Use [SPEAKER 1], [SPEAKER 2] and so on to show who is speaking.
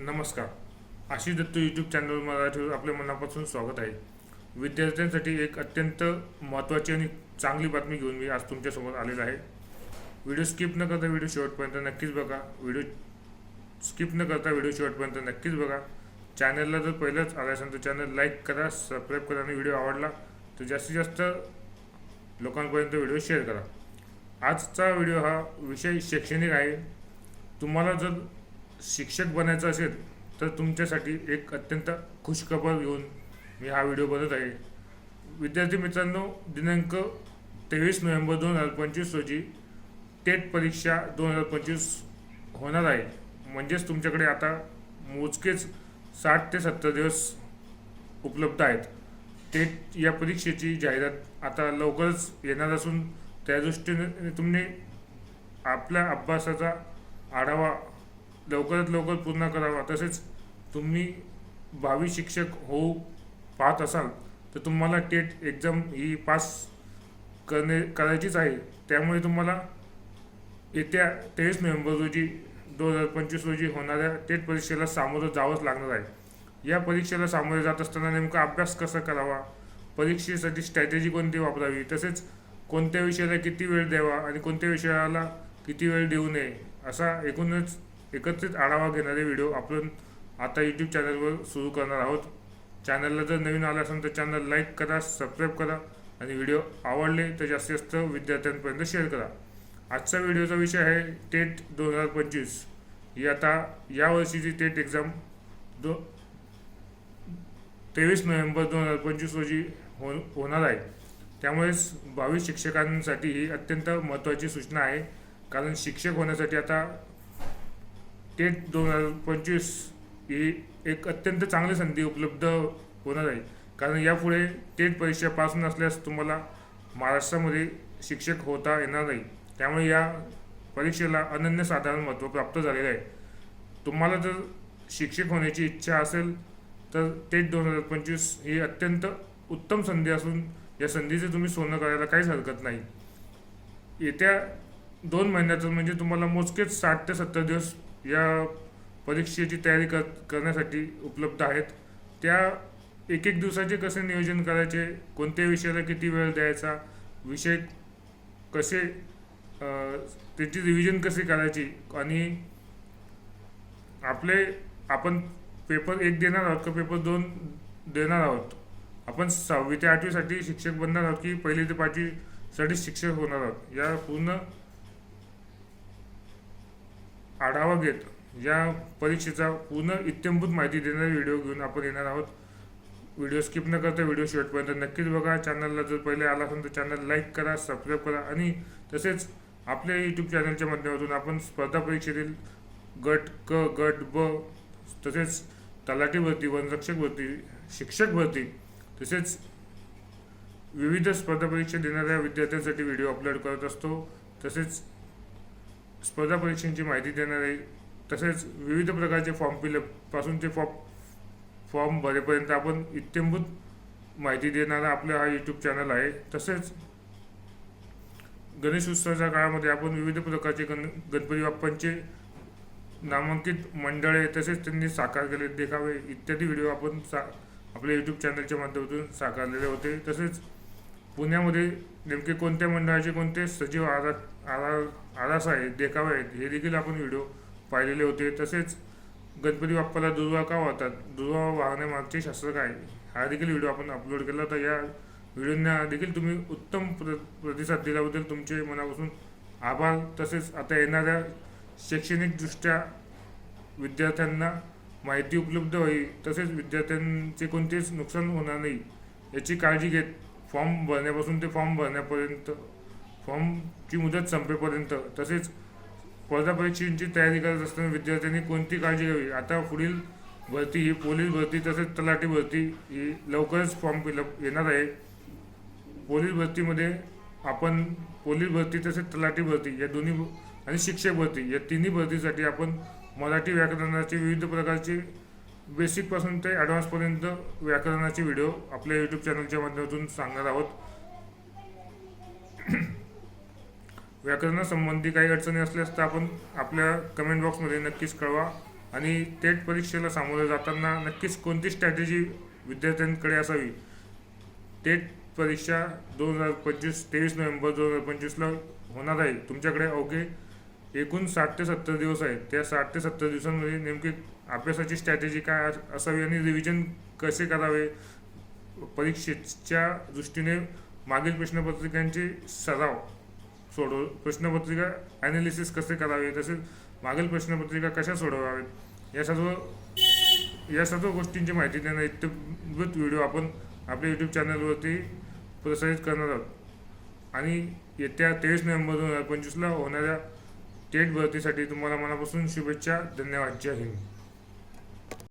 [SPEAKER 1] नमस्कार. Ashish Datt YouTube channel मराठीवर आपल्या मनापासून स्वागत आहे. विद्यार्थ्यांसाठी एक अत्यंत महत्त्वाची आणि चांगली बातमी घेऊन मी आज तुमच्यासमोर आलेलो आहे. व्हिडिओ स्किप न करता व्हिडिओ शेवटपर्यंत नक्कीच बघा. व्हिडिओ स्किप न करता व्हिडिओ शेवटपर्यंत नक्कीच बघा. चॅनलला जर पहिलंच आलं असेल तर चॅनल लाईक करा सबस्क्राईब करा आणि व्हिडिओ आवडला तर जास्तीत जास्त लोकांपर्यंत व्हिडिओ शेअर करा. आजचा व्हिडिओ हा विषय शैक्षणिक आहे. तुम्हाला जर शिक्षक बनायचं असेल तर तुमच्यासाठी एक अत्यंत खुशखबर घेऊन मी हा व्हिडिओ बनत आहे. विद्यार्थी मित्रांनो दिनांक तेवीस नोव्हेंबर दोन हजार पंचवीस रोजी टेट परीक्षा दोन हजार पंचवीस होणार आहे. म्हणजेच तुमच्याकडे आता मोजकेच साठ ते सत्तर दिवस उपलब्ध आहेत. टेट या परीक्षेची जाहिरात आता लवकरच येणार असून त्या दृष्टीने तुम्ही आपल्या अभ्यासाचा आढावा लवकरात लवकर पूर्ण करावा. तसेच तुम्ही भावी शिक्षक होऊ पाहत असाल तर तुम्हाला टेट एक्झाम ही पास करणे करायचीच आहे. त्यामुळे तुम्हाला येत्या तेवीस नोव्हेंबर रोजी दोन हजार पंचवीस रोजी होणाऱ्या टेट परीक्षेला सामोरं जावंच लागणार आहे. या परीक्षेला सामोरे जात असताना नेमका अभ्यास कसा करावा? परीक्षेसाठी स्ट्रॅटेजी कोणती वापरावी? तसेच कोणत्या विषयाला किती वेळ द्यावा? आणि कोणत्या विषयाला किती वेळ देऊ नये? असा एकूणच एकत्रित आढावा घेणारे व्हिडिओ आपण आता यूट्यूब चॅनलवर सुरू करणार आहोत. चॅनलला जर नवीन आला असेल तर चॅनल लाईक करा सबस्क्राईब करा आणि व्हिडिओ आवडले तर जास्तीत जास्त विद्यार्थ्यांपर्यंत शेअर करा. आजचा व्हिडिओचा विषय आहे टेट दोन हजार पंचवीस. ही आता यावर्षीची टेट एक्झाम दो तेवीस नोव्हेंबर दोन हजार पंचवीस रोजी हो होणार आहे. त्यामुळेच बावीस शिक्षकांसाठी ही अत्यंत महत्त्वाची सूचना आहे. कारण शिक्षक होण्यासाठी आता टेट दोन हजार पंचवीस ही एक अत्यंत चांगली संधी उपलब्ध होणार आहे. कारण यापुढे टेट परीक्षा पास नसल्यास तुम्हाला महाराष्ट्रामध्ये शिक्षक होता येणार नाही. त्यामुळे या परीक्षेला अनन्यसाधारण महत्त्व प्राप्त झालेलं आहे. तुम्हाला जर शिक्षक होण्याची इच्छा असेल तर टेट दोन हजार पंचवीस ही अत्यंत उत्तम संधी असून या संधीचे तुम्ही सोनं करायला काहीच हरकत नाही. येत्या दोन महिन्यातच म्हणजे तुम्हाला मोजकेच साठ ते सत्तर दिवस या परीक्षेची तयारी कर करण्यासाठी उपलब्ध आहेत. त्या एक एक दिवसाचे कसे नियोजन करायचे? कोणत्या विषयाला किती वेळ द्यायचा? विषय कसे त्याची रिव्हिजन कशी करायची? आणि आपले आपण पेपर एक देणार आहोत का? पेपर दोन देणार आहोत? आपण सहावी ते आठवीसाठी शिक्षक बनणार आहोत की पहिली ते पाचवीसाठी शिक्षक होणार आहोत? या पूर्ण आढावा घेत. या परीक्षेचा पूर्ण इत्यंभूत माहिती देणारे व्हिडिओ घेऊन आपण येणार आहोत. व्हिडिओ स्किप न करता व्हिडिओ शेवटपर्यंत नक्कीच बघा. चॅनलला जर पहिले आला असेल तर चॅनल लाईक करा सबस्क्राईब करा आणि तसेच आपल्या यूट्यूब चॅनलच्या माध्यमातून आपण स्पर्धा परीक्षेतील गट क गट ब तसेच तलाठी भरती वनरक्षक भरती शिक्षक भरती तसेच विविध स्पर्धा परीक्षा देणाऱ्या विद्यार्थ्यांसाठी व्हिडिओ अपलोड करत असतो. तसेच स्पर्धा परीक्षांची माहिती देणारे तसेच विविध प्रकारचे फॉर्म फिलअपपासून ते फॉर्म फॉर्म भरेपर्यंत आपण इत्यंभूत माहिती देणारा आपला हा यूट्यूब चॅनल आहे. तसेच गणेश उत्सवाच्या काळामध्ये आपण विविध प्रकारचे गण गणपती बाप्पांचे नामांकित मंडळे तसेच त्यांनी साकार केले देखावे इत्यादी व्हिडिओ आपण सा आपल्या यूट्यूब चॅनलच्या माध्यमातून साकारलेले होते. तसेच पुण्यामध्ये नेमके कोणत्या मंडळाचे कोणते सजीव आरा आरा आरास आहेत देखावे आहेत हे देखील आपण व्हिडिओ पाहिलेले होते. तसेच गणपती बाप्पाला दुर्वा का वाहतात? दुर्वा वाहण्यामागचे शास्त्र काय? हा देखील व्हिडिओ आपण अपलोड केला. होता या व्हिडिओंना देखील तुम्ही उत्तम प्र प्रतिसाद दिल्याबद्दल तुमचे मनापासून आभार. तसेच आता येणाऱ्या शैक्षणिकदृष्ट्या विद्यार्थ्यांना माहिती उपलब्ध होईल. तसेच विद्यार्थ्यांचे कोणतेच नुकसान होणार नाही याची काळजी घेत फॉर्म भरण्यापासून ते फॉर्म भरण्यापर्यंत फॉर्मची मुदत संपेपर्यंत तसेच स्पर्धा परीक्षेची तयारी करत असताना विद्यार्थ्यांनी कोणती काळजी घ्यावी? आता पुढील भरती ही पोलीस भरती तसेच तलाठी भरती ही लवकरच फॉर्म फिलअप येणार आहे. पोलीस भरतीमध्ये आपण पोलीस भरती तसेच तलाठी भरती या दोन्ही आणि शिक्षक भरती या तिन्ही भरतीसाठी आपण मराठी व्याकरणाचे विविध प्रकारचे बेसिकपासून ते ॲडव्हान्सपर्यंत व्याकरणाचे व्हिडिओ आपल्या यूट्यूब चॅनलच्या माध्यमातून सांगणार आहोत. व्याकरणासंबंधी काही अडचणी असल्यास तर आपण आपल्या कमेंट बॉक्समध्ये नक्कीच कळवा आणि टेट परीक्षेला सामोरं जाताना नक्कीच कोणती स्ट्रॅटेजी विद्यार्थ्यांकडे असावी? टेट परीक्षा दोन हजार पंचवीस तेवीस नोव्हेंबर दोन हजार पंचवीसला होणार आहे. तुमच्याकडे अवघे एकूण साठ ते सत्तर दिवस आहेत. त्या साठ ते सत्तर दिवसांमध्ये नेमकी अभ्यासाची स्ट्रॅटेजी काय असावी आणि रिव्हिजन कसे करावे? परीक्षेच्या दृष्टीने मागील प्रश्नपत्रिकांचे सराव सोडव प्रश्नपत्रिका ॲनालिसिस कसे करावे? तसेच मागील प्रश्नपत्रिका कशा सोडवाव्यात? या सर्व या सर्व गोष्टींची माहिती देणं इत्यभूत व्हिडिओ आपण आपल्या यूट्यूब चॅनलवरती प्रसारित करणार आहोत. आणि येत्या तेवीस नोव्हेंबर दोन हजार पंचवीसला होणाऱ्या टेट भरतीसाठी तुम्हाला मनापासून शुभेच्छा. धन्यवाद. जय हिंद.